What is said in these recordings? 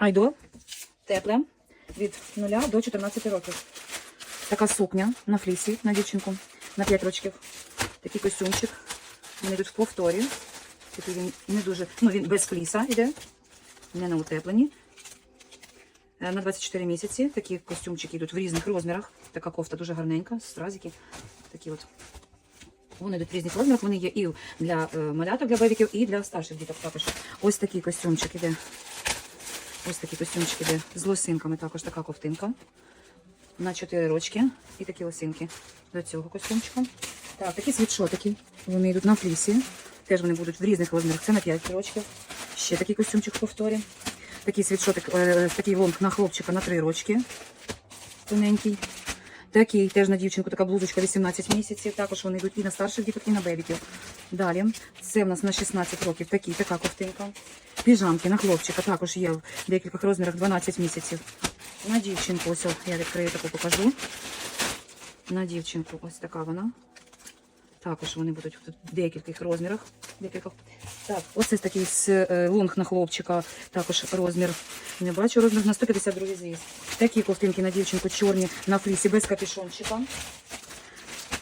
Айдо. Тепле. Від 0 до 14 років. Така сукня на флісі на дівчинку на 5 років. Такий костюмчик. Вони йдуть в повторі. Такий він не дуже. Ну, він без фліса йде. Не на утепленні. Е, На 24 місяці. Такі костюмчики йдуть в різних розмірах. Така кофта дуже гарненька, стразики. Такі от. Вони йдуть в різних розмірах. Вони є і для е, маляток, для бебіків, і для старших діток також. Ось такий костюмчик іде. Ось такі костюмчики де з лосинками. Також така ковтинка. На 4 рочки. І такі лосинки до цього костюмчика. Так, такі світшотики. Вони йдуть на флісі. Теж вони будуть в різних розмірах. Це на 5 рочків. Ще такий костюмчик в повторі. Такий світшотик, е, такий лонг на хлопчика на 3 рочки. Тоненький. Такий теж на дівчинку, така блузочка 18 місяців. Також вони йдуть і на старших діток, і на бебіків. Далі. Це в нас на 16 років такий, така ковтинка. Піжамки на хлопчика також є в декількох розмірах 12 місяців. На дівчинку, ось я відкрию таку покажу. На дівчинку ось така вона. Також вони будуть в декількох розмірах. Декількох. Так, оце такий е, на хлопчика, також розмір. Не бачу розмір на 152 зріст. Такі ковтинки на дівчинку чорні на флісі без капюшончика.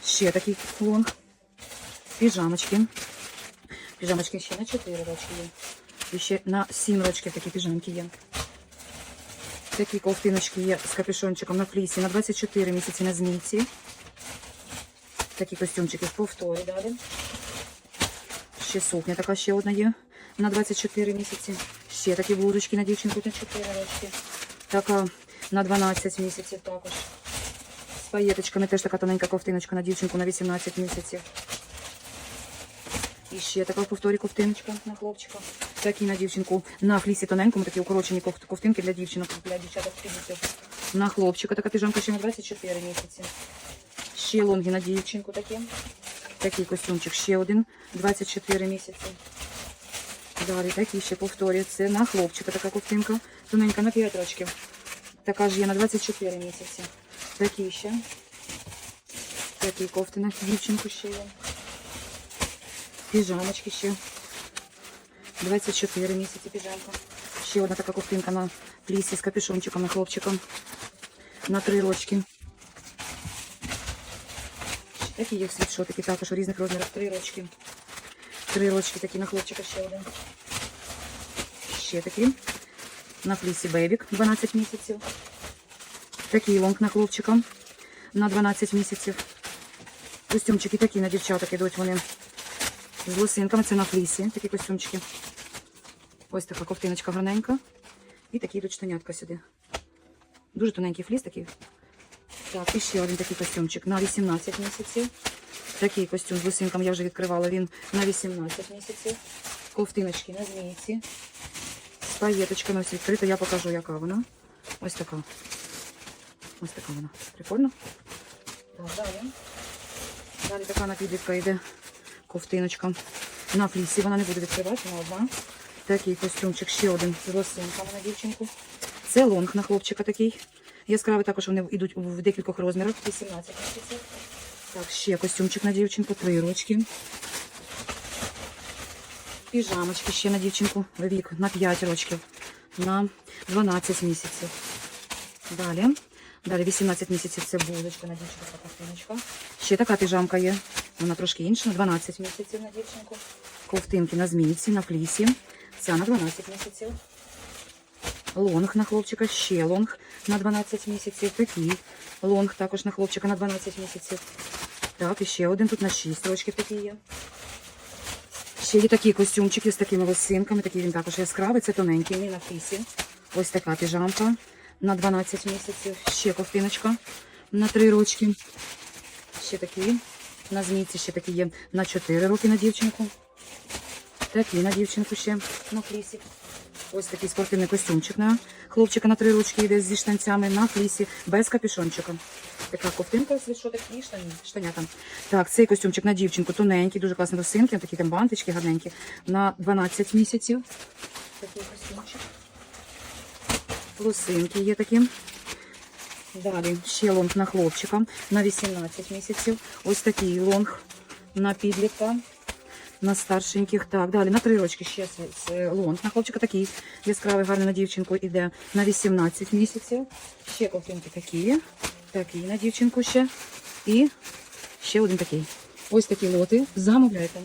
Ще такий лонг. Піжамочки. Піжамочки ще на 4 рочки є. І ще на 7 рочків такі піжамки є. Такі ковтиночки є з капюшончиком на флісі на 24 місяці на змійці. Такі костюмчики в повторі далі. Ще сукня така ще одна є на 24 місяці. Ще такі блузочки на дівчинку на 4 рочки. Така на 12 місяців також. З паєточками теж така тоненька ковтиночка на дівчинку на 18 місяців. І ще така в повторі ковтиночка на хлопчика. Такі на дівчинку на флісі тоненькому, такі укорочені ковтинки для дівчинок, для дівчаток. На хлопчика така піжамка ще на 24 місяці. Ще лонги на дівчинку такі. Такий костюмчик ще один, 24 місяці. Далі такі ще повторюю. Це на хлопчика така ковтинка. Тоненька на 5 років. Така ж є на 24 місяці. Такі ще. Такі кофти на дівчинку ще є. Піжамочки ще. 24 місяці піжамка. Ще одна така ковтинка на плісі з капюшончиком на хлопчиком. На 3 рочки. Такі є світшотики також у різних розмірах. 3 рочки. 3 рочки такі на хлопчика ще один. Ще такі. На флісі бебік 12 місяців. Такий лонг на хлопчика на 12 місяців. Костюмчики такі на дівчаток ідуть вони з лосинками. Це на флісі. Такі костюмчики. Ось така ковтиночка гарненька. І такі йдуть штанятка сюди. Дуже тоненький фліс такий. Так, і ще один такий костюмчик на 18 місяців. Такий костюм з лосинками я вже відкривала. Він на 18 місяців. Ковтиночки на змійці. З паєточками ось відкрита. Я покажу, яка вона. Ось така. Ось така вона. Прикольно. Так, далі. Далі така напідлітка йде ковтиночка. На флісі вона не буде відкривати, вона одна. Такий костюмчик, ще один з лосинками на дівчинку. Це лонг на хлопчика такий. Яскравий також вони йдуть в декількох розмірах. 18 місяців. Так, ще костюмчик на дівчинку, три рочки. Піжамочки ще на дівчинку. Вік на 5 рочків. На 12 місяців. Далі. Далі 18 місяців це булочка на дівчинку, така ковтиночка. Ще така піжамка є. Вона трошки інша, на 12 місяців на дівчинку. Ковтинки на змійці, на флісі. Ця на 12 місяців. Лонг на хлопчика, ще лонг на 12 місяців. Такий лонг також на хлопчика на 12 місяців. Так, і ще один тут на 6 рочків такий є. Ще є такі костюмчики з такими лосинками. Такий він також яскравий, це тоненький, не на флісі. Ось така піжамка на 12 місяців. Ще ковтиночка на 3 рочки. Ще такі на змійці, ще такі є на 4 роки на дівчинку. Такі на дівчинку ще на флісі. Ось такий спортивний костюмчик на хлопчика на три ручки йде зі штанцями на флісі, без капюшончика. Така ковтинка світшотик і штані, штанята. Так, цей костюмчик на дівчинку тоненький, дуже класні росинки, такі там бантички гарненькі. На 12 місяців. Такий костюмчик. Лосинки є такі. Далі ще лонг на хлопчика на 18 місяців. Ось такий лонг на підлітка. На старшеньких. Так, далі на три рочки ще лонг. На хлопчика такий яскравий, гарний на дівчинку іде на 18 місяців. Ще ковтинки такі. Такий на дівчинку ще. І ще один такий. Ось такі лоти. Замовляйте.